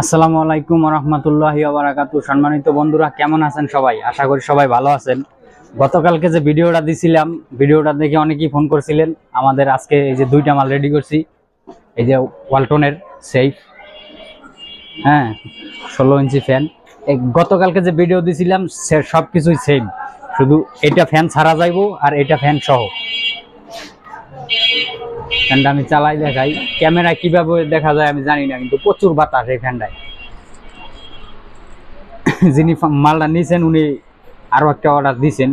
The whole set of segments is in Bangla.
আসসালামু আলাইকুম রহমতুল্লাহ বারাকাতু সম্মানিত বন্ধুরা, কেমন আছেন সবাই? আশা করি সবাই ভালো আছেন। গতকালকে যে ভিডিওটা দিছিলাম, ভিডিওটা দেখে অনেকেই ফোন করছিলেন। আমাদের আজকে এই যে দুইটা মাল রেডি করছি। এই যে ওয়ালটনের সেফ হ্যাঁ ষোলো ইঞ্চি ফ্যান এই গতকালকে যে ভিডিও দিছিলাম, সে সব কিছুই সেম শুধু এটা ফ্যান ছাড়া যাইব আর এটা ফ্যান সহ। ফ্যানটা আমি চালাই দেখাই। ক্যামেরায় কীভাবে দেখা যায় আমি জানি না, কিন্তু প্রচুর বাতাস এই ফ্যানটায়। যিনি মালটা নিয়েছেন উনি আরও একটা অর্ডার দিয়েছেন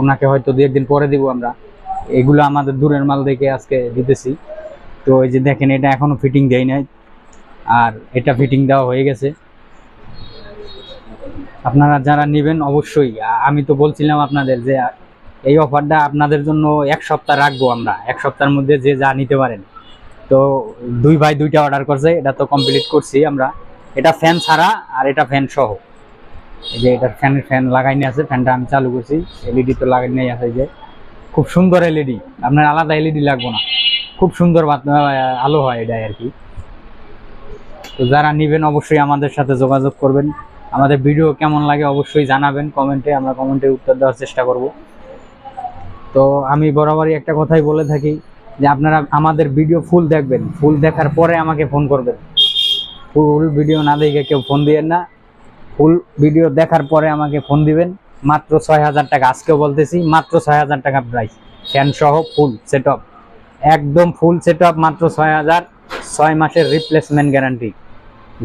ওনাকে হয়তো দু একদিন পরে দিব আমরা। এগুলো আমাদের দূরের মাল দেখে আজকে দিতেছি। তো এই যে দেখেন, এটা এখনও ফিটিং দেয় নাই। আর এটা ফিটিং দেওয়া হয়ে গেছে। আপনারা যারা নেবেন, অবশ্যই। আমি তো বলছিলাম আপনাদের যে এই অফারটা আপনাদের জন্য এক সপ্তাহ রাখব আমরা। এক সপ্তাহের মধ্যে যে যা নিতে পারেন। তো দুই ভাই দুইটা অর্ডার করছে, এটা তো কমপ্লিট করছি আমরা। এটা ফ্যান ছাড়া আর এটা ফ্যান সহ। এই যে এটা ফ্যান ফ্যান লাগাই নিয়ে আছে ফ্যানটা আমি চালু করছি। এলইডি তো লাগাই নিয়ে আছে যে। খুব সুন্দর এলইডি আপনার আলাদা এলইডি লাগবে না। খুব সুন্দর আলো হয় এটা আর কি। তো যারা নেবেন অবশ্যই আমাদের সাথে যোগাযোগ করবেন। আমাদের ভিডিও কেমন লাগে অবশ্যই জানাবেন কমেন্টে। আমরা কমেন্টে উত্তর দেওয়ার চেষ্টা করব। তো আমি বরাবরই একটা কথাই বলে থাকি যে আপনারা আমাদের ভিডিও ফুল দেখবেন। ফুল দেখার পরে আমাকে ফোন করবেন। ফুল ভিডিও না দেখে কেউ ফোন দিবেন না। ফুল ভিডিও দেখার পরে আমাকে ফোন দিবেন। মাত্র ছয় হাজার টাকা। আজকেও বলতেছি, মাত্র ছয় হাজার টাকা প্রাইস ফ্যান সহ ফুল সেট একদম ফুল সেট আপ মাত্র ছয় হাজার। ছয় মাসের রিপ্লেসমেন্ট গ্যারান্টি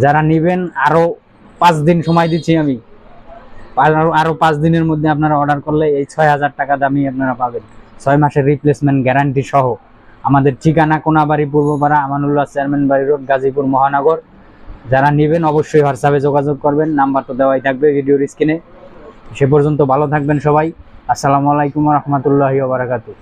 যারা নেবেন আরও পাঁচ দিন সময় দিচ্ছি আমি। আরও আরও পাঁচ দিনের মধ্যে আপনারা অর্ডার করলে এই ছয় হাজার টাকা দামি আপনারা পাবেন। ছয় মাসের রিপ্লেসমেন্ট গ্যারান্টি সহ। আমাদের ঠিকানা কোনাবাড়ি পূর্বপাড়া আমানুল্লাহ চেয়ারম্যান বাড়ি রোড, গাজীপুর মহানগর। যারা নেবেন অবশ্যই হোয়াটসঅ্যাপে যোগাযোগ করবেন, নাম্বার তো দেওয়াই থাকবে ভিডিওর স্ক্রিনে সে পর্যন্ত ভালো থাকবেন সবাই। আসসালামু আলাইকুম রহমতুল্লাহি বারাকাতু